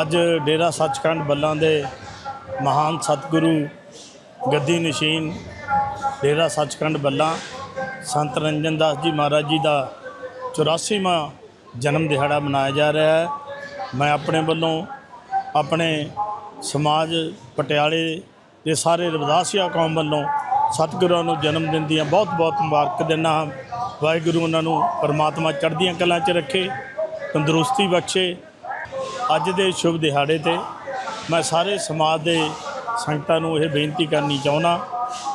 ਅੱਜ ਡੇਰਾ ਸੱਚਖੰਡ ਬੱਲਾਂ ਦੇ ਮਹਾਨ ਸਤਿਗੁਰੂ ਗੱਦੀ ਨਸ਼ੀਨ ਡੇਰਾ ਸੱਚਖੰਡ ਬੱਲਾਂ, ਸੰਤ ਰੰਜਨ ਦਾਸ ਜੀ ਮਹਾਰਾਜ ਜੀ ਦਾ 84ਵਾਂ ਜਨਮ ਦਿਹਾੜਾ ਮਨਾਇਆ ਜਾ ਰਿਹਾ ਹੈ। ਮੈਂ ਆਪਣੇ ਵੱਲੋਂ ਆਪਣੇ ਸਮਾਜ ਪਟਿਆਲੇ ਦੇ ਸਾਰੇ ਰਵਿਦਾਸੀਆ ਕੌਮ ਵੱਲੋਂ ਸਤਿਗੁਰਾਂ ਨੂੰ ਜਨਮ ਦਿਨ ਦੀਆਂ ਬਹੁਤ ਬਹੁਤ ਮੁਬਾਰਕ ਦਿੰਦਾ ਹਾਂ। ਵਾਹਿਗੁਰੂ ਉਹਨਾਂ ਨੂੰ ਪਰਮਾਤਮਾ ਚੜ੍ਹਦੀਆਂ ਕਲਾਂ 'ਚ ਰੱਖੇ, ਤੰਦਰੁਸਤੀ ਬਖਸ਼ੇ ਅੱਜ ਦੇ ਸ਼ੁਭ ਦਿਹਾੜੇ ਤੇ ਮੈਂ ਸਾਰੇ ਸਮਾਜ ਦੇ ਸੰਗਤਾਂ ਨੂੰ ਇਹ ਬੇਨਤੀ ਕਰਨੀ ਚਾਹੁੰਦਾ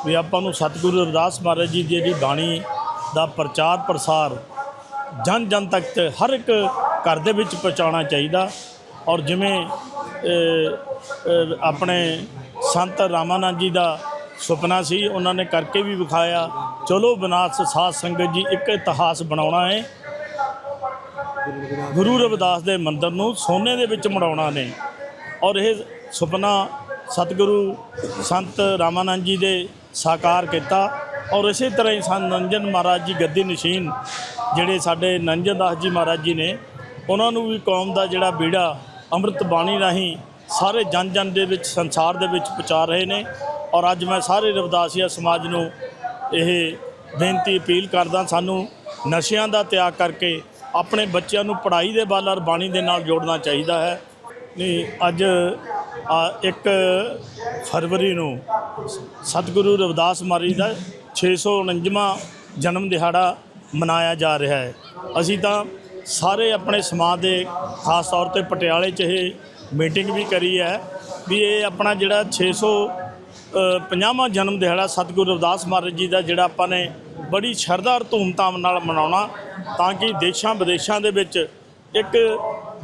ਵੀ ਆਪਾਂ ਨੂੰ ਸਤਿਗੁਰੂ ਰਵਿਦਾਸ ਮਹਾਰਾਜ ਜੀ ਦੀ ਜਿਹੜੀ ਬਾਣੀ ਦਾ ਪ੍ਰਚਾਰ ਪ੍ਰਸਾਰ ਜਨ ਜਨ ਤੱਕ ਹਰ ਇੱਕ ਘਰ ਦੇ ਵਿੱਚ ਪਹੁੰਚਾਉਣਾ ਚਾਹੀਦਾ ਔਰ ਜਿਵੇਂ ਆਪਣੇ ਸੰਤ ਰਾਮਾਨੰਦ ਜੀ ਦਾ ਸੁਪਨਾ ਸੀ, ਉਹਨਾਂ ਨੇ ਕਰਕੇ ਵੀ ਵਿਖਾਇਆ, ਚਲੋ ਬਨਾਸ ਸਾਧ ਸੰਗਤ ਜੀ ਇੱਕ ਇਤਿਹਾਸ ਬਣਾਉਣਾ ਹੈ। ਗੁਰੂ ਰਵਿਦਾਸ ਦੇ ਮੰਦਰ ਨੂੰ ਸੋਨੇ ਦੇ ਵਿੱਚ ਮੜਾਉਣਾ ਨੇ ਔਰ ਇਹ ਸੁਪਨਾ ਸਤਿਗੁਰੂ ਸੰਤ ਰਾਮਾਨੰਦ ਜੀ ਦੇ ਸਾਕਾਰ ਕੀਤਾ ਔਰ ਇਸੇ ਤਰ੍ਹਾਂ ਹੀ ਸੰਤ ਨੰਜਨ ਮਹਾਰਾਜ ਜੀ ਗੱਦੀ ਨਸ਼ੀਨ ਜਿਹੜੇ ਸਾਡੇ ਨੰਜਨ ਦਾਸ ਜੀ ਮਹਾਰਾਜ ਜੀ ਨੇ, ਉਹਨਾਂ ਨੂੰ ਵੀ ਕੌਮ ਦਾ ਜਿਹੜਾ ਬੀੜਾ ਅੰਮ੍ਰਿਤ ਬਾਣੀ ਰਾਹੀਂ ਸਾਰੇ ਜਨ ਜਨ ਦੇ ਵਿੱਚ, ਸੰਸਾਰ ਦੇ ਵਿੱਚ ਪਹੁੰਚਾ ਰਹੇ ਨੇ ਔਰ ਅੱਜ ਮੈਂ ਸਾਰੇ ਰਵਿਦਾਸੀਆ ਸਮਾਜ ਨੂੰ ਇਹ ਬੇਨਤੀ ਅਪੀਲ ਕਰਦਾ ਸਾਨੂੰ ਨਸ਼ਿਆਂ ਦਾ ਤਿਆਗ ਕਰਕੇ ਆਪਣੇ ਬੱਚਿਆਂ ਨੂੰ ਪੜ੍ਹਾਈ ਦੇ ਵੱਲ ਔਰ ਬਾਣੀ ਦੇ ਨਾਲ ਜੋੜਨਾ ਚਾਹੀਦਾ ਹੈ। ਨਹੀਂ, ਅੱਜ ਇੱਕ ਫਰਵਰੀ ਨੂੰ ਸਤਿਗੁਰੂ ਰਵਿਦਾਸ ਮਹਾਰਾਜ ਦਾ 649ਵਾਂ ਜਨਮ ਦਿਹਾੜਾ ਮਨਾਇਆ ਜਾ ਰਿਹਾ ਹੈ। ਅਸੀਂ ਤਾਂ ਸਾਰੇ ਆਪਣੇ ਸਮਾਜ ਦੇ, ਖਾਸ ਤੌਰ ਤੇ ਪਟਿਆਲੇ 'ਚ ਇਹ ਮੀਟਿੰਗ ਵੀ ਕਰੀ ਹੈ ਵੀ ਇਹ ਆਪਣਾ ਜਿਹੜਾ 600 50ਵਾਂ ਜਨਮ ਦਿਹਾੜਾ ਸਤਿਗੁਰੂ ਰਵਿਦਾਸ ਮਹਾਰਾਜ ਜੀ ਦਾ ਜਿਹੜਾ ਆਪਾਂ ਨੇ ਬੜੀ ਸ਼ਰਧਾ ਔਰ ਧੂਮਧਾਮ ਨਾਲ ਮਨਾਉਣਾ, ਤਾਂ ਕਿ ਦੇਸ਼ਾਂ ਵਿਦੇਸ਼ਾਂ ਦੇ ਵਿੱਚ ਇੱਕ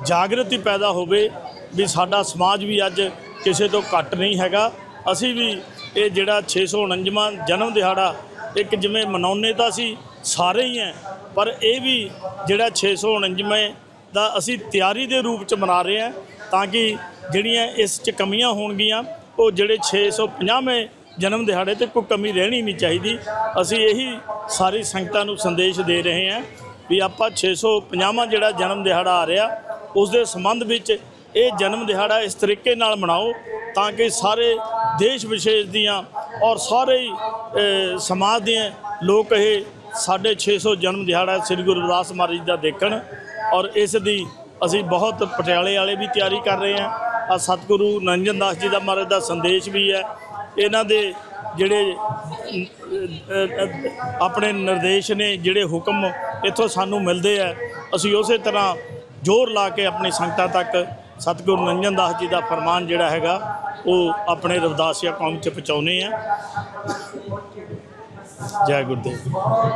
ਜਾਗਰਤੀ ਪੈਦਾ ਹੋਵੇ ਵੀ ਸਾਡਾ ਸਮਾਜ ਵੀ ਅੱਜ ਕਿਸੇ ਤੋਂ ਘੱਟ ਨਹੀਂ ਹੈਗਾ। ਅਸੀਂ ਵੀ ਇਹ ਜਿਹੜਾ 649ਵਾਂ ਜਨਮ ਦਿਹਾੜਾ ਇੱਕ ਜਿਵੇਂ ਮਨਾਉਨੇ ਤਾਂ ਅਸੀਂ ਸਾਰੇ ਹੀ ਹੈ ਪਰ ਇਹ ਵੀ ਜਿਹੜਾ 649ਵੇਂ ਦਾ ਅਸੀਂ ਤਿਆਰੀ ਦੇ ਰੂਪ ਚ ਮਨਾ ਰਹੇ ਹਾਂ, ਤਾਂ ਕਿ ਜਿਹੜੀਆਂ ਇਸ ਚ ਕਮੀਆਂ ਹੋਣਗੀਆਂ ਉਹ ਜਿਹੜੇ 650ਵੇਂ ਜਨਮ ਦਿਹਾੜੇ ਤੇ ਕੋਈ ਕਮੀ ਰਹਿਣੀ ਨਹੀਂ ਚਾਹੀਦੀ। ਅਸੀਂ ਇਹੀ ਸਾਰੀ ਸੰਗਤਾਂ ਨੂੰ ਸੰਦੇਸ਼ ਦੇ ਰਹੇ ਹਾਂ ਵੀ ਆਪਾਂ 650ਵਾਂ ਜਿਹੜਾ ਜਨਮ ਦਿਹਾੜਾ ਆ ਰਿਹਾ, ਉਸ ਦੇ ਸੰਬੰਧ ਵਿੱਚ ਇਹ ਜਨਮ ਦਿਹਾੜਾ ਇਸ ਤਰੀਕੇ ਨਾਲ ਮਨਾਓ ਤਾਂ ਕਿ ਸਾਰੇ ਦੇਸ਼ ਵਿਸ਼ੇਸ਼ ਦੀਆਂ ਔਰ ਸਾਰੇ ਸਮਾਜ ਦੇ ਲੋਕ ਇਹ ਸਾਡੇ 600 ਜਨਮ ਦਿਹਾੜਾ ਸ੍ਰੀ ਗੁਰੂ ਰਵਿਦਾਸ ਮਹਾਰਾਜ ਜੀ ਦਾ ਦੇਖਣ। ਔਰ ਇਸ ਦੀ ਅਸੀਂ ਬਹੁਤ ਪਟਿਆਲੇ ਵਾਲੇ ਵੀ ਤਿਆਰੀ ਕਰ ਰਹੇ ਹਾਂ। ਆ ਸਤਿਗੁਰੂ ਨੰਜਨ ਦਾਸ ਜੀ ਦਾ ਮਹਾਰਾਜ ਦਾ ਸੰਦੇਸ਼ ਵੀ ਹੈ। ਇਹਨਾਂ ਦੇ ਜਿਹੜੇ ਆਪਣੇ ਨਿਰਦੇਸ਼ ਨੇ ਜਿਹੜੇ ਹੁਕਮ ਇੱਥੋਂ ਸਾਨੂੰ ਮਿਲਦੇ ਆ, ਅਸੀਂ ਉਸੇ ਤਰ੍ਹਾਂ ਜ਼ੋਰ ਲਾ ਕੇ ਆਪਣੀ ਸੰਗਤਾਂ ਤੱਕ ਸਤਿਗੁਰੂ ਨੰਜਨ ਦਾਸ ਜੀ ਦਾ ਫਰਮਾਨ ਜਿਹੜਾ ਹੈਗਾ, ਉਹ ਆਪਣੇ ਰਵਦਾਸੀਆ ਕੌਮ ਚ ਪਹੁੰਚਾਉਨੇ ਆ। ਜੈ ਗੁਰਦੇਵ।